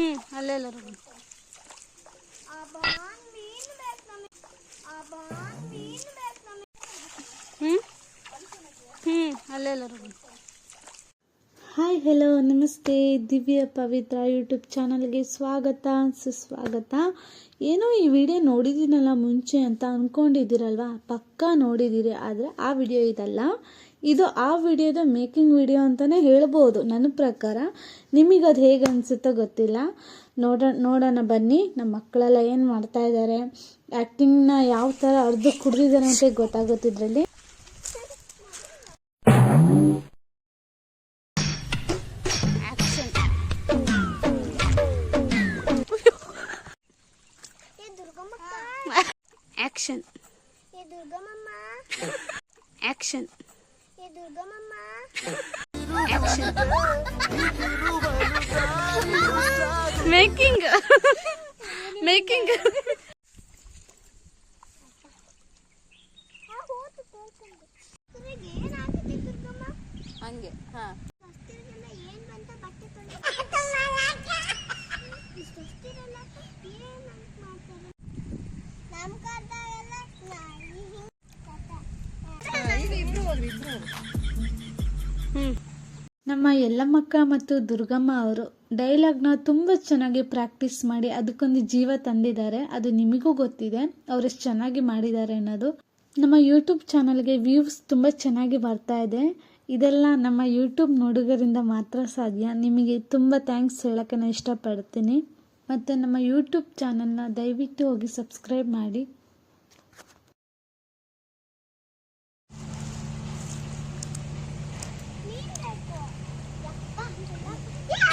ಹ್ಞೂ ಅಲ್ಲೆಲ್ಲರೂ ಹ್ಞೂ ಹ್ಞೂ ಅಲ್ಲೆಲ್ಲರೂ ಹಾಯ್ ಹೆಲೋ ನಮಸ್ತೆ ದಿವ್ಯ ಪವಿತ್ರ ಯೂಟ್ಯೂಬ್ ಚಾನಲ್ಗೆ ಸ್ವಾಗತ, ಸುಸ್ವಾಗತ. ಏನೋ ಈ ವಿಡಿಯೋ ನೋಡಿದ್ದೀನಲ್ಲ ಮುಂಚೆ ಅಂತ ಅಂದ್ಕೊಂಡಿದ್ದೀರಲ್ವಾ ಪಕ್ಕಾ ನೋಡಿದ್ದೀರಿ, ಆದರೆ ಆ ವಿಡಿಯೋ ಇದಲ್ಲ. ಇದು ಆ ವಿಡಿಯೋದ ಮೇಕಿಂಗ್ ವಿಡಿಯೋ ಅಂತಲೇ ಹೇಳ್ಬೋದು, ನನ್ನ ಪ್ರಕಾರ. ನಿಮಗೆ ಅದು ಹೇಗೆ ಅನಿಸುತ್ತೋ ಗೊತ್ತಿಲ್ಲ. ನೋಡ, ನೋಡೋಣ ಬನ್ನಿ ನಮ್ಮ ಮಕ್ಕಳೆಲ್ಲ ಏನು ಮಾಡ್ತಾ ಇದ್ದಾರೆ ಆ್ಯಕ್ಟಿಂಗ್ನ ಯಾವ ಥರ ಅರ್ಧ ಕುಡಿದಿದ್ದಾರೆ ಅಂತ ಗೊತ್ತಾಗುತ್ತೆ ಇದರಲ್ಲಿ ಆ್ಯಕ್ಷನ್ ये दुर्गा मम्मा ಆ್ಯಕ್ಷನ್ ये दुर्गा मम्मा ಆ್ಯಕ್ಷನ್ ಮೇಕಿಂಗ್ ಮೇಕಿಂಗ್ ಆ ಹೋತು ತೋರ್ಕೊಂಡು ಇದ್ರಾಗ ಏನ್ ಆಗ್ತೈತಿ ದುರ್ಗಮ್ಮ ಹಂಗೆ ಹಾಂ ನಮ್ಮ ಯಲ್ಲಮ್ಮಕ್ಕ ಮತ್ತು ದುರ್ಗಮ್ಮ ಅವರು ಡೈಲಾಗ್ನ ತುಂಬ ಚೆನ್ನಾಗಿ ಪ್ರಾಕ್ಟೀಸ್ ಮಾಡಿ ಅದಕ್ಕೊಂದು ಜೀವ ತಂದಿದ್ದಾರೆ. ಅದು ನಿಮಗೂ ಗೊತ್ತಿದೆ. ಅವರು ಎಷ್ಟು ಚೆನ್ನಾಗಿ ಮಾಡಿದ್ದಾರೆ ಅನ್ನೋದು. ನಮ್ಮ ಯೂಟ್ಯೂಬ್ ಚಾನಲ್ಗೆ ವ್ಯೂಸ್ ತುಂಬ ಚೆನ್ನಾಗಿ ಬರ್ತಾ ಇದೆ. ಇದೆಲ್ಲ ನಮ್ಮ ಯೂಟ್ಯೂಬ್ ನೋಡುಗರಿಂದ ಮಾತ್ರ ಸಾಧ್ಯ. ನಿಮಗೆ ತುಂಬ ಥ್ಯಾಂಕ್ಸ್ ಹೇಳೋಕ್ಕೆ ನಾನು ಇಷ್ಟಪಡ್ತೀನಿ. ಮತ್ತು ನಮ್ಮ ಯೂಟ್ಯೂಬ್ ಚಾನಲ್ನ ದಯವಿಟ್ಟು ಹೋಗಿ ಸಬ್ಸ್ಕ್ರೈಬ್ ಮಾಡಿ. Yeah.